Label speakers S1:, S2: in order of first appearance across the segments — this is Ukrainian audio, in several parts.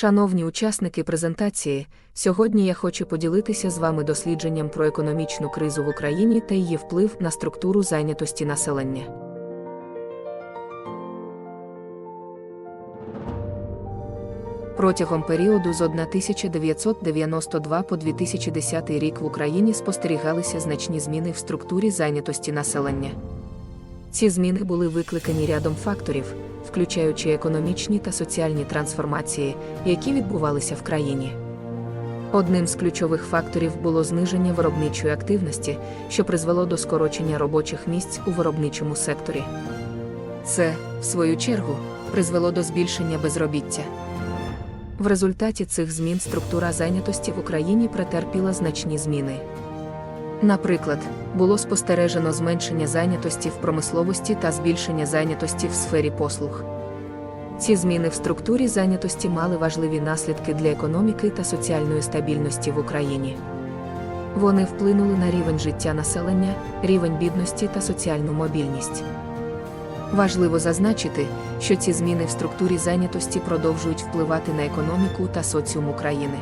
S1: Шановні учасники презентації, сьогодні я хочу поділитися з вами дослідженням про економічну кризу в Україні та її вплив на структуру зайнятості населення. Протягом періоду з 1992 по 2010 рік в Україні спостерігалися значні зміни в структурі зайнятості населення. Ці зміни були викликані рядом факторів, включаючи економічні та соціальні трансформації, які відбувалися в країні. Одним з ключових факторів було зниження виробничої активності, що призвело до скорочення робочих місць у виробничому секторі. Це, в свою чергу, призвело до збільшення безробіття. В результаті цих змін структура зайнятості в Україні претерпіла значні зміни. Наприклад, було спостережено зменшення зайнятості в промисловості та збільшення зайнятості в сфері послуг. Ці зміни в структурі зайнятості мали важливі наслідки для економіки та соціальної стабільності в Україні. Вони вплинули на рівень життя населення, рівень бідності та соціальну мобільність. Важливо зазначити, що ці зміни в структурі зайнятості продовжують впливати на економіку та соціум України.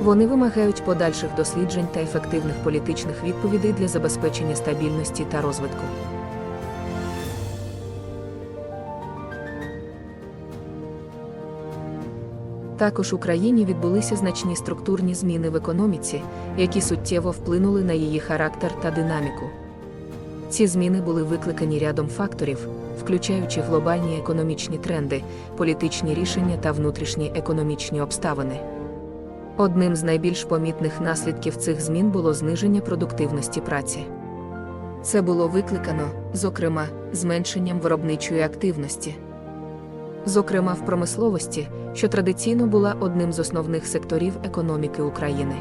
S1: Вони вимагають подальших досліджень та ефективних політичних відповідей для забезпечення стабільності та розвитку. Також Україні відбулися значні структурні зміни в економіці, які суттєво вплинули на її характер та динаміку. Ці зміни були викликані рядом факторів, включаючи глобальні економічні тренди, політичні рішення та внутрішні економічні обставини. Одним з найбільш помітних наслідків цих змін було зниження продуктивності праці. Це було викликано, зокрема, зменшенням виробничої активності. Зокрема, в промисловості, що традиційно була одним з основних секторів економіки України.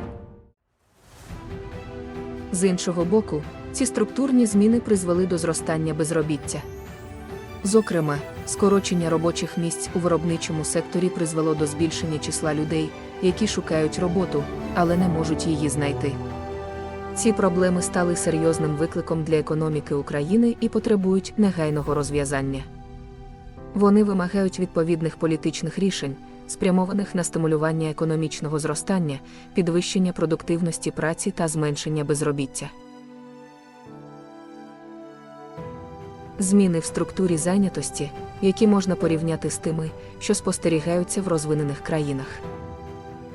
S1: З іншого боку, ці структурні зміни призвели до зростання безробіття. Зокрема, скорочення робочих місць у виробничому секторі призвело до збільшення числа людей, які шукають роботу, але не можуть її знайти. Ці проблеми стали серйозним викликом для економіки України і потребують негайного розв'язання. Вони вимагають відповідних політичних рішень, спрямованих на стимулювання економічного зростання, підвищення продуктивності праці та зменшення безробіття. Зміни в структурі зайнятості, які можна порівняти з тими, що спостерігаються в розвинених країнах.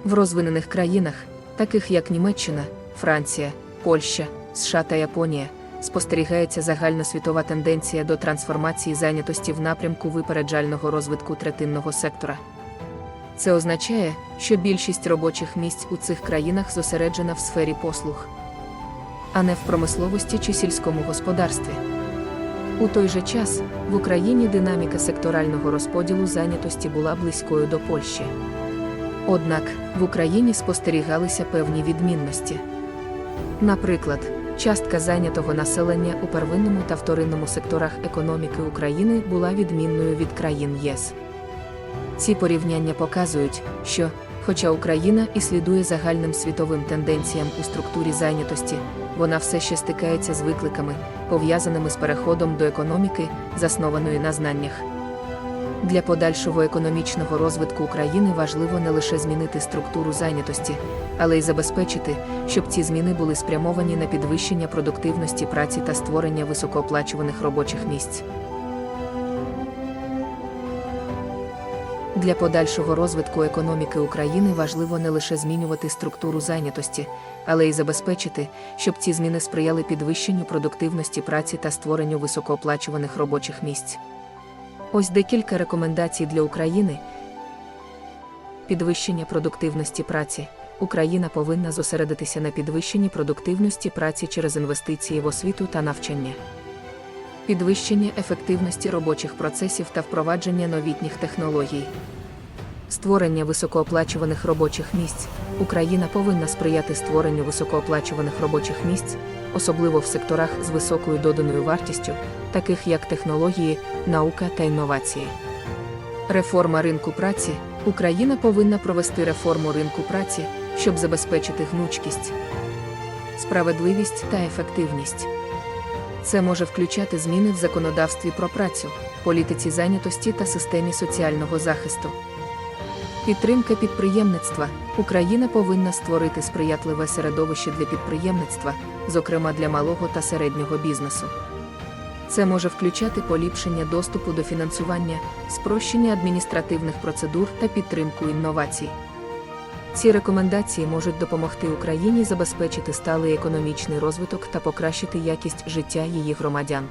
S1: В розвинених країнах, таких як Німеччина, Франція, Польща, США та Японія, спостерігається загальносвітова тенденція до трансформації зайнятості в напрямку випереджального розвитку третинного сектора. Це означає, що більшість робочих місць у цих країнах зосереджена в сфері послуг, а не в промисловості чи сільському господарстві. У той же час в Україні динаміка секторального розподілу зайнятості була близькою до Польщі. Однак в Україні спостерігалися певні відмінності. Наприклад, частка зайнятого населення у первинному та вторинному секторах економіки України була відмінною від країн ЄС. Ці порівняння показують, що, хоча Україна і слідує загальним світовим тенденціям у структурі зайнятості, вона все ще стикається з викликами, пов'язаними з переходом до економіки, заснованої на знаннях. Для подальшого економічного розвитку України важливо не лише змінити структуру зайнятості, але й забезпечити, щоб ці зміни були спрямовані на підвищення продуктивності праці та створення високооплачуваних робочих місць. Для подальшого розвитку економіки України важливо не лише змінювати структуру зайнятості, але й забезпечити, щоб ці зміни сприяли підвищенню продуктивності праці та створенню високооплачуваних робочих місць. Ось декілька рекомендацій для України. Підвищення продуктивності праці. Україна повинна зосередитися на підвищенні продуктивності праці через інвестиції в освіту та навчання. Підвищення ефективності робочих процесів та впровадження новітніх технологій. Створення високооплачуваних робочих місць. Україна повинна сприяти створенню високооплачуваних робочих місць, особливо в секторах з високою доданою вартістю, таких як технології, наука та інновації. Реформа ринку праці. Україна повинна провести реформу ринку праці, щоб забезпечити гнучкість, справедливість та ефективність. Це може включати зміни в законодавстві про працю, політиці зайнятості та системі соціального захисту. Підтримка підприємництва. Україна повинна створити сприятливе середовище для підприємництва, зокрема для малого та середнього бізнесу. Це може включати поліпшення доступу до фінансування, спрощення адміністративних процедур та підтримку інновацій. Ці рекомендації можуть допомогти Україні забезпечити сталий економічний розвиток та покращити якість життя її громадян.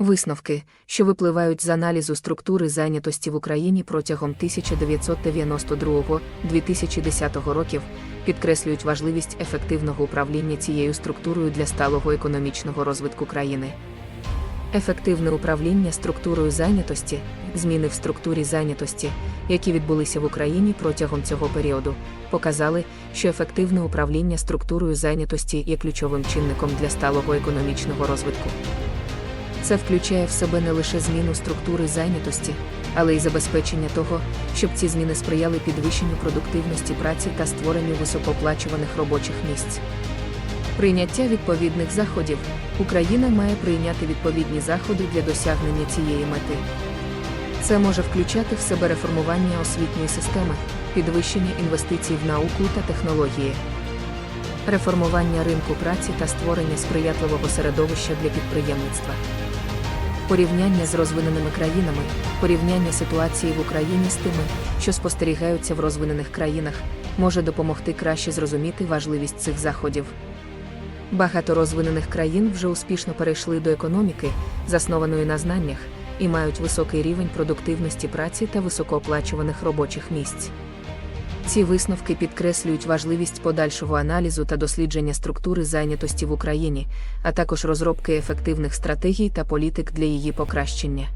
S1: Висновки, що випливають з аналізу структури зайнятості в Україні протягом 1992-2010 років, підкреслюють важливість ефективного управління цією структурою для сталого економічного розвитку країни. Ефективне управління структурою зайнятості, зміни в структурі зайнятості, які відбулися в Україні протягом цього періоду, показали, що ефективне управління структурою зайнятості є ключовим чинником для сталого економічного розвитку. Це включає в себе не лише зміну структури зайнятості, але й забезпечення того, щоб ці зміни сприяли підвищенню продуктивності праці та створенню високооплачуваних робочих місць. Прийняття відповідних заходів Україна має прийняти відповідні заходи для досягнення цієї мети. Це може включати в себе реформування освітньої системи, підвищення інвестицій в науку та технології, реформування ринку праці та створення сприятливого середовища для підприємництва. Порівняння з розвиненими країнами, порівняння ситуації в Україні з тими, що спостерігаються в розвинених країнах, може допомогти краще зрозуміти важливість цих заходів. Багато розвинених країн вже успішно перейшли до економіки, заснованої на знаннях, і мають високий рівень продуктивності праці та високооплачуваних робочих місць. Ці висновки підкреслюють важливість подальшого аналізу та дослідження структури зайнятості в Україні, а також розробки ефективних стратегій та політик для її покращення.